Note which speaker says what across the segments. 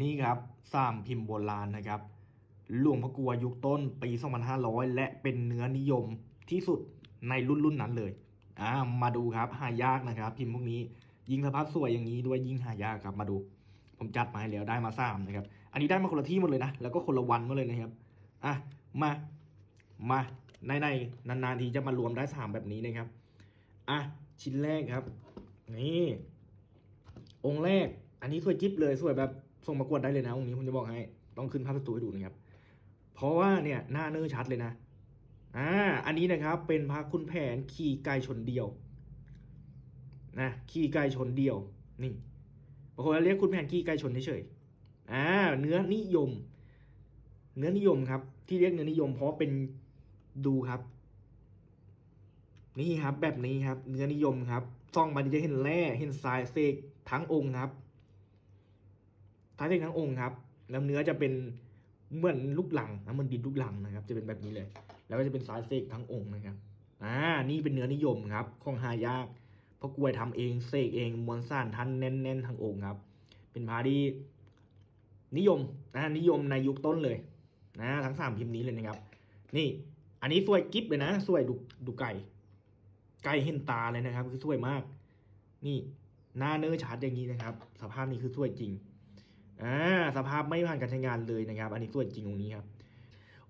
Speaker 1: นี่ครับสามพิมพ์โบราณนะครับ หลวงพ่อกลัวยุคต้นปี 2500 และเป็นเนื้อนิยมที่สุดในรุ่นรุ่นนั้นเลยอ่ามาดูครับหายากนะครับ พิมพ์พวกนี้ยิงสภาพสวยอย่างนี้ด้วยยิ่งหายากครับมาดู ผมจัดมาให้แล้วได้มาสามนะครับ อันนี้ได้มาคนละที่หมดเลยนะ แล้วก็คนละวันมาเลยนะครับอะมามาในในๆนานๆทีจะมารวมได้สามแบบนี้นะครับอะชิ้นแรกครับ นี่ องค์แรก อันนี้สวยจิ๊บเลยสวยแบบ ส่งประกวดได้เลยนะองค์นี้ผมจะบอกให้ ต้องขึ้นภาพสตูให้ดูนะครับ เพราะว่าเนี่ยหน้าเนื้อชัดเลยนะ อ่า อันนี้นะครับเป็นพระคุณแผนขี่ไก่ชนเดียว นะ ขี่ไก่ชนเดียว นี่บางคนเรียกคุณแผนขี่ไก่ชนเฉยๆ อ่า เนื้อนิยม เนื้อนิยมครับ ที่เรียกเนื้อนิยม เพราะเป็นดูครับ นี่ครับ แบบนี้ครับ เนื้อนิยมครับ ซ่องมันจะเห็นแร่ เห็นทรายเสกทั้งองค์ครับ ท้ายเสกทั้งองค์ครับแล้วเนื้อจะเป็นเหมือนลูกหลังนะมันดินลูกหลังนะครับ จะเป็นแบบนี้เลย แล้วก็จะเป็นสายเสกทั้งองค์นะครับอ่านี่เป็นเนื้อนิยมครับของหายากเพราะกล้วยทำเองเสกเองมวลสารท่านแน่นๆทั้งองค์ครับ เป็นพาที่นิยมนะนิยมในยุคต้นเลยนะทั้งสามพิมพ์นี้เลยนะครับ นี่ อันนี้สวยกิ๊บเลยนะสวยดูดูไก่ ไก่เห็นตาเลยนะครับ คือสวยมาก นี่หน้าเนื้อชัดอย่างนี้นะครับ สภาพนี้คือสวยจริง อ่าสภาพไม่ผ่านการใช้งานเลยนะครับ อันนี้สวยจริงองค์นี้ครับ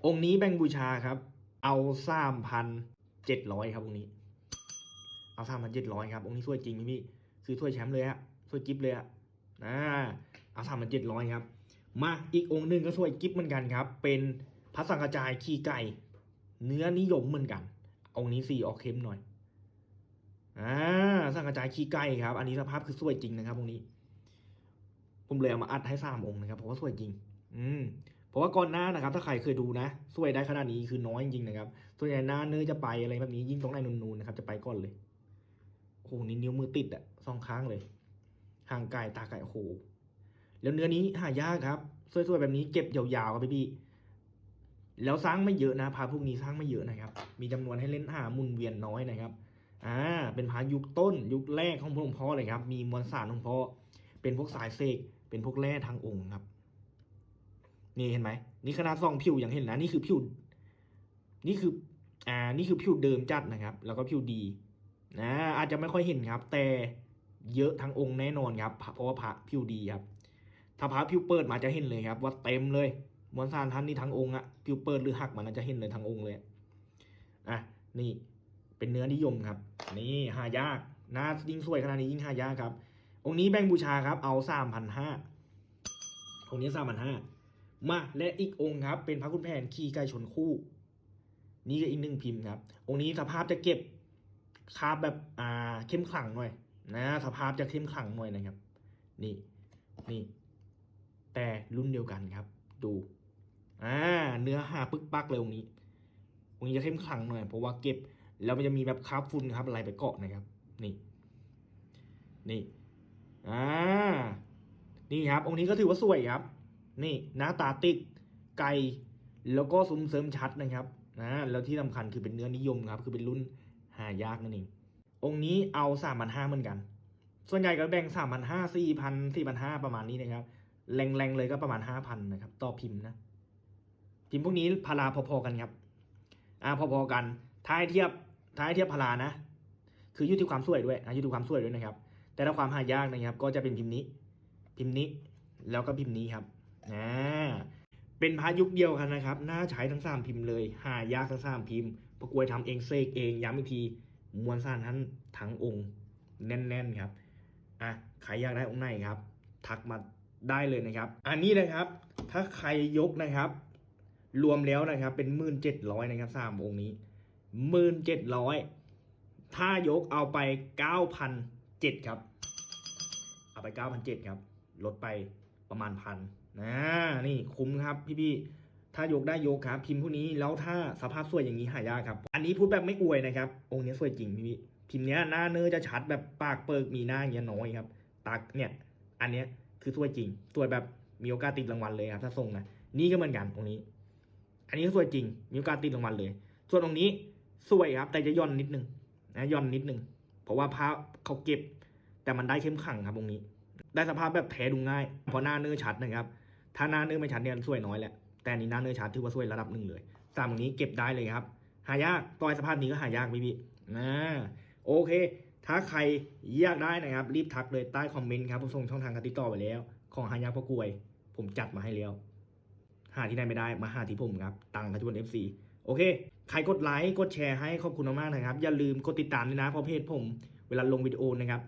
Speaker 1: องค์นี้แบ่งบูชาครับ เอาสามพันเจ็ดร้อยครับองค์นี้ เอาสามพันเจ็ดร้อยครับองค์นี้สวยจริงพี่พี่คือถ้วยแชมป์เลยฮะสวยกิ๊บเลยฮะอ่าเอาสามพันเจ็ดร้อยครับ มาอีกองค์หนึ่งก็สวยกิ๊บเหมือนกันครับ เป็นพระสังกระจายขี้ไก่ เนื้อนิยมเหมือนกัน องค์นี้สีออกเข้มหน่อยอ่าสังกระจายขี้ไก่ครับ อันนี้สภาพคือสวยจริงนะครับองค์นี้ ผมเลยเอามาอัดให้สามองค์นะครับเพราะว่าสวยจริง อืมเพราะว่าก่อนหน้านะครับ ถ้าใครเคยดูนะสวยได้ขนาดนี้คือน้อยจริงๆนะครับส่วนใหญ่หน้าเนื้อจะไปอะไรแบบนี้ยิ่งตรงไหนนูนๆนะครับจะไปก่อนเลยโอ้โหนี่นิ้วมือติดอะสองข้างเลยห่างไกลตาไก่โอ้โหแล้วเนื้อนี้หายากครับสวยๆแบบนี้เก็บยาวๆครับพี่แล้วสร้างไม่เยอะนะพาพวกนี้สร้างไม่เยอะนะครับ มีจำนวนให้เล่นหาหมุนเวียนน้อยนะครับอ่าเป็นพายุคต้นยุคแรกของหลวงพ่อเลยครับ มีมวลสารของพ่อเป็นพวกสายเสก เป็นพวกแร่ทางองค์ครับ นี่เห็นไหมนี่ขนาดส่องผิวอย่างเห็นนะนี่คือผิว นี่คือ อ่า นี่คือผิวเดิมจัดนะครับ แล้วก็ผิวดีนะอาจจะไม่ค่อยเห็นครับ แต่เยอะทั้งองค์แน่นอนครับ เพราะว่าพระผิวดีครับถ้าพระผิวเปิดมาจะเห็นเลยครับ ว่าเต็มเลยมวลสารท่านนี่ทั้งองค์อะผิวเปิดหรือหักมันจะเห็นเลยทั้งองค์เลยอะนี่เป็นเนื้อนิยมครับ นี่หายากนะยิ่งสวยขนาดนี้ยิ่งหายากครับ องค์นี้แบ่งบูชาครับ เอาสามพันห้าองค์นี้สามพันห้ามาและอีกองค์ครับ เป็นพระคุณแผนขี่ไก่ชนคู่ นี่ก็อีกหนึ่งพิมพ์ครับ องค์นี้สภาพจะเก็บคาบแบบอ่าเข้มขลังหน่อย นะสภาพจะเข้มขลังหน่อยนะครับ นี่นี่ แต่รุ่นเดียวกันครับ ดูอ่าเนื้อหาปึกปักเลยองค์นี้องค์นี้จะเข้มขลังหน่อยเพราะว่าเก็บแล้วมันจะมีแบบคราบฝุ่นครับอะไรไปเกาะนะครับ นี่ นี่ อ่า นี่ครับ องค์นี้ก็ถือว่าสวยครับ นี่หน้าตาติดไกลแล้วก็ซุ้มเสริมชัดนะครับนะแล้วที่สำคัญคือเป็นเนื้อนิยมครับ คือเป็นรุ่นหายากนั่นเอง องค์นี้เอาสามพันห้าเหมือนกัน ส่วนใหญ่ก็แบ่งสามพันห้าสี่พันสี่พันห้าประมาณนี้นะครับ แรงๆเลยก็ประมาณห้าพันนะครับ ต่อพิมพ์นะ พิมพ์พวกนี้พาราพอๆกันครับ อ่าพอๆกัน ท้ายเทียบท้ายเทียบพารานะ คืออยู่ที่ความสวยด้วยนะอยู่ที่ความสวยด้วยนะครับ แต่ถ้าความหายากนะครับ ก็จะเป็นพิมพ์นี้ พิมพ์นี้ แล้วก็พิมพ์นี้ครับอ่าเป็นพายุคเดียวกันนะครับ น่าใช้ทั้งสามพิมพ์เลย หายากทั้งสามพิมพ์ประกวยทำเองเสกเองย้ำอีกทีมวลสารนั้นทั้งองค์แน่นๆครับ อะ ใครอยากได้องค์ไหนครับ ทักมาได้เลยนะครับ อันนี้นะครับ ถ้าใครยกนะครับ รวมแล้วนะครับ เป็นหมื่นเจ็ดร้อยนะครับสามองค์นี้หมื่นเจ็ดร้อยถ้ายกเอาไปเก้าพันเจ็ดครับ ไปเก้าพันเจ็ดครับ ลดไปประมาณพันนะนี่คุ้มครับพี่ๆถ้ายกได้ยกครับ พิมพ์พวกนี้แล้วถ้าสภาพสวยอย่างนี้หายากครับ อันนี้พูดแบบไม่อวยนะครับ องค์นี้สวยจริงพี่ๆพิมพ์เนี้ยหน้าเนื้อจะชัดแบบปากเปิกมีหน้าอย่างเงี้ยน้อยครับตักเนี่ยอันเนี้ยคือสวยจริงสวยแบบมีโอกาสติดรางวัลเลยครับ ถ้าส่งนะนี่ก็เหมือนกันองนี้ อันนี้ก็สวยจริง มีโอกาสติดรางวัลเลย ส่วนตรงนี้สวยครับ แต่จะย่อนนิดนึงนะย่อนนิดนึงเพราะว่าพระเขาเก็บ แต่มันได้เข้มขังครับตรงนี้ ได้สภาพแบบแท้ดูง่าย เพราะหน้าเนื้อชัดนะครับ ถ้าหน้าเนื้อไม่ชัดเนี่ยสวยน้อยแหละ แต่นี้หน้าเนื้อชัดถือว่าสวยระดับหนึ่งเลยสามอย่างนี้เก็บได้เลยครับ หายากต่อยสภาพนี้ก็หายากพี่พี่นะโอเค ถ้าใครอยากได้นะครับ รีบทักเลยใต้คอมเมนต์ครับผมส่งช่องทางการติดต่อไปแล้ว ของหายากพ่อกลวย ผมจัดมาให้แล้ว หาที่ไหนไม่ได้มาหาที่ผมครับ ตังทัชวันเอฟซีโอเค ใครกดไลค์ กดแชร์ให้ขอบคุณมากๆนะครับ อย่าลืมกดติดตามด้วยนะเพราะเพจผม เวลาลงวิดีโอนะครับ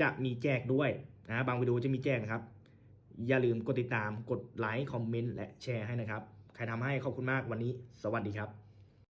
Speaker 1: จะมีแจกด้วยนะบางวิดีโอจะมีแจกนะครับ อย่าลืมกดติดตามกดไลค์คอมเมนต์และแชร์ให้นะครับ ใครทำให้ขอบคุณมากวันนี้ สวัสดีครับ